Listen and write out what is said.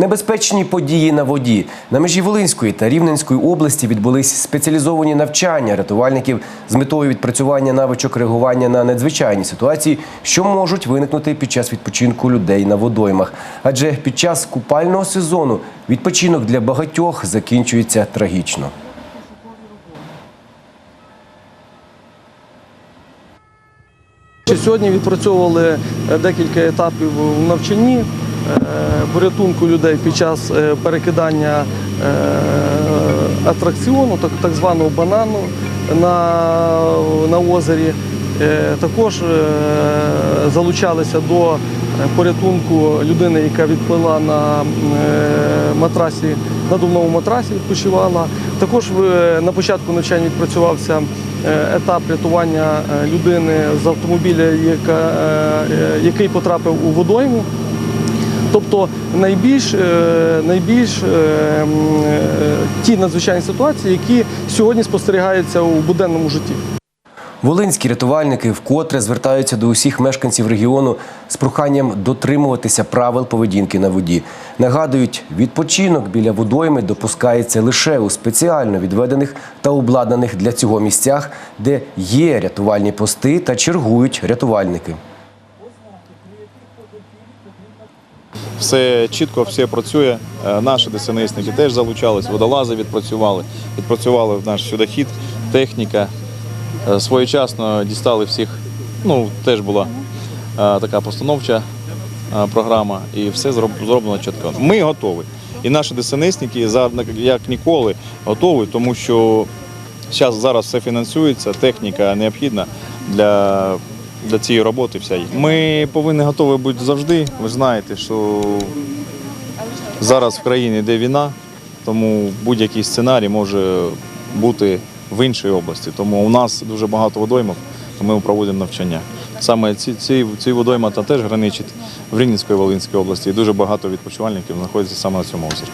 Небезпечні події на воді на межі Волинської та Рівненської області відбулись спеціалізовані навчання рятувальників з метою відпрацювання навичок реагування на надзвичайні ситуації, що можуть виникнути під час відпочинку людей на водоймах. Адже під час купального сезону відпочинок для багатьох закінчується трагічно. Сьогодні відпрацьовували е, декілька етапів у навчанні порятунку людей під час е, перекидання е, атракціону, так, званого банану на, на озері. Е, Також е, залучалися до порятунку людини, яка відплила на е, матрасі, надувному матрасі відпочивала. Також е, на початку навчання відпрацювався е, етап рятування е, людини з автомобіля, е, який потрапив у водойму. Тобто найбільш, е, найбільш е, е, ті надзвичайні ситуації, які сьогодні спостерігаються у буденному житті. Волинські рятувальники вкотре звертаються до усіх мешканців регіону з проханням дотримуватися правил поведінки на воді. Нагадують, відпочинок біля водойми допускається лише у спеціально відведених та обладнаних для цього місцях, де є рятувальні пости та чергують рятувальники. Все чітко, все працює. Е, Наші ДСНСники теж залучались, водолази відпрацювали, відпрацювали в наш сюдохід, техніка. Е, Своєчасно дістали всіх. Ну, теж була е, така постановча програма, і все зроблено чітко. Ми готові. І наші ДСНСники як ніколи готові, тому що зараз все фінансується, техніка необхідна для, для цієї роботи. Всієї. Ми повинні готові бути завжди. Ви знаєте, що зараз в країні йде війна, тому будь-який сценарій може бути в іншій області. Тому у нас дуже багато водоймів, то ми проводимо навчання. Саме ці, ці, ці водойма та теж граничить в Рівненської Волинській області. І дуже багато відпочивальників знаходяться саме на цьому озері.